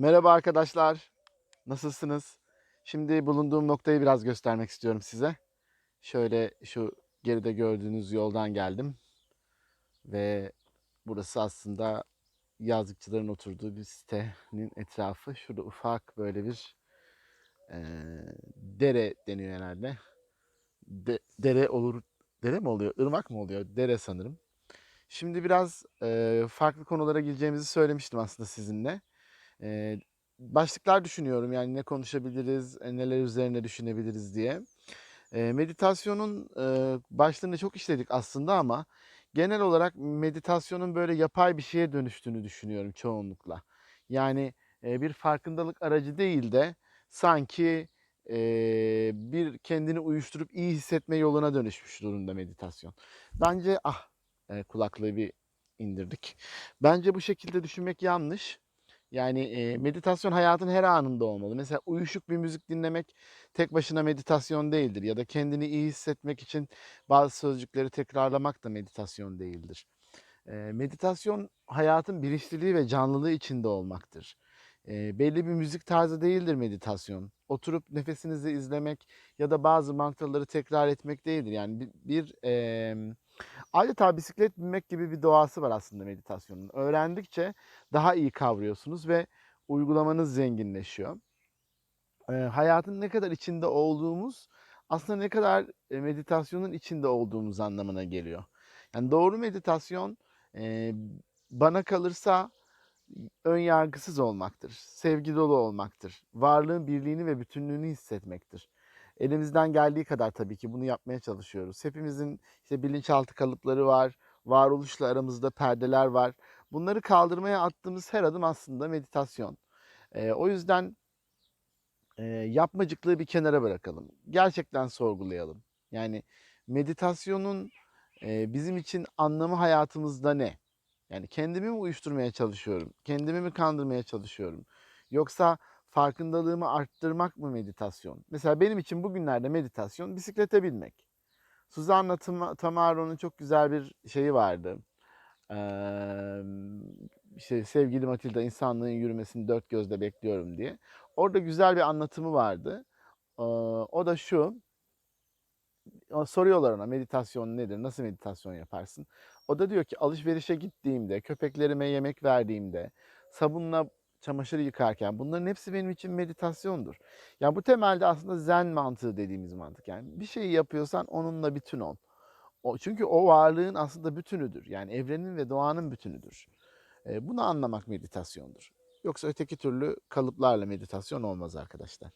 Merhaba arkadaşlar. Nasılsınız? Şimdi bulunduğum noktayı biraz göstermek istiyorum size. Şöyle şu geride gördüğünüz yoldan geldim. Ve burası aslında yazlıkçıların oturduğu bir sitenin etrafı. Şurada ufak böyle bir eee, dere deniyor herhalde. De- dere olur, dere mi oluyor? Irmak mı oluyor? Dere sanırım. Şimdi biraz eee, farklı konulara gireceğimizi söylemiştim aslında sizinle. Eee, başlıklar düşünüyorum yani ne konuşabiliriz, e, neler üzerine düşünebiliriz diye. Eee, meditasyonun eee, başlığını çok işledik aslında ama genel olarak meditasyonun böyle yapay bir şeye dönüştüğünü düşünüyorum çoğunlukla. Yani eee, bir farkındalık aracı değil de sanki eee, bir kendini uyuşturup iyi hissetme yoluna dönüşmüş durumda meditasyon. Bence ah e, kulaklığı bir indirdik. Bence bu şekilde düşünmek yanlış. Yani e, meditasyon hayatın her anında olmalı. Mesela uyuşuk bir müzik dinlemek tek başına meditasyon değildir. Ya da kendini iyi hissetmek için bazı sözcükleri tekrarlamak da meditasyon değildir. E, meditasyon hayatın bilinçliliği ve canlılığı içinde olmaktır. E, belli bir müzik tarzı değildir meditasyon. Oturup nefesinizi izlemek ya da bazı mantraları tekrar etmek değildir. Yani bir, bir e, adeta bisiklet binmek gibi bir doğası var aslında meditasyonun. Öğrendikçe daha iyi kavruyorsunuz ve uygulamanız zenginleşiyor. Eee, hayatın ne kadar içinde olduğumuz aslında ne kadar e, meditasyonun içinde olduğumuz anlamına geliyor. Yani doğru meditasyon eee, bana kalırsa ön yargısız olmaktır, sevgi dolu olmaktır, varlığın birliğini ve bütünlüğünü hissetmektir. Elimizden geldiği kadar tabii ki bunu yapmaya çalışıyoruz. Hepimizin işte bilinçaltı kalıpları var, varoluşla aramızda perdeler var. Bunları kaldırmaya attığımız her adım aslında meditasyon. Eee, o yüzden eee, yapmacıklığı bir kenara bırakalım. Gerçekten sorgulayalım. Yani meditasyonun eee, bizim için anlamı hayatımızda ne? Yani kendimi mi uyuşturmaya çalışıyorum? Kendimi mi kandırmaya çalışıyorum? Yoksa farkındalığımı arttırmak mı meditasyon? Mesela benim için bugünlerde meditasyon bisiklete binmek. Suzanna Tam- Tamaro'nun çok güzel bir şeyi vardı. Eee, işte sevgili Matilda insanlığın yürümesini dört gözle bekliyorum diye. Orada güzel bir anlatımı vardı. Eee, o da şu. Soruyorlar ona meditasyon nedir? Nasıl meditasyon yaparsın? O da diyor ki alışverişe gittiğimde, köpeklerime yemek verdiğimde, sabunla çamaşır yıkarken bunların hepsi benim için meditasyondur. Yani bu temelde aslında zen mantığı dediğimiz mantık. Yani bir şeyi yapıyorsan onunla bütün ol. O, çünkü o varlığın aslında bütünüdür. Yani evrenin ve doğanın bütünüdür. E, bunu anlamak meditasyondur. Yoksa öteki türlü kalıplarla meditasyon olmaz arkadaşlar.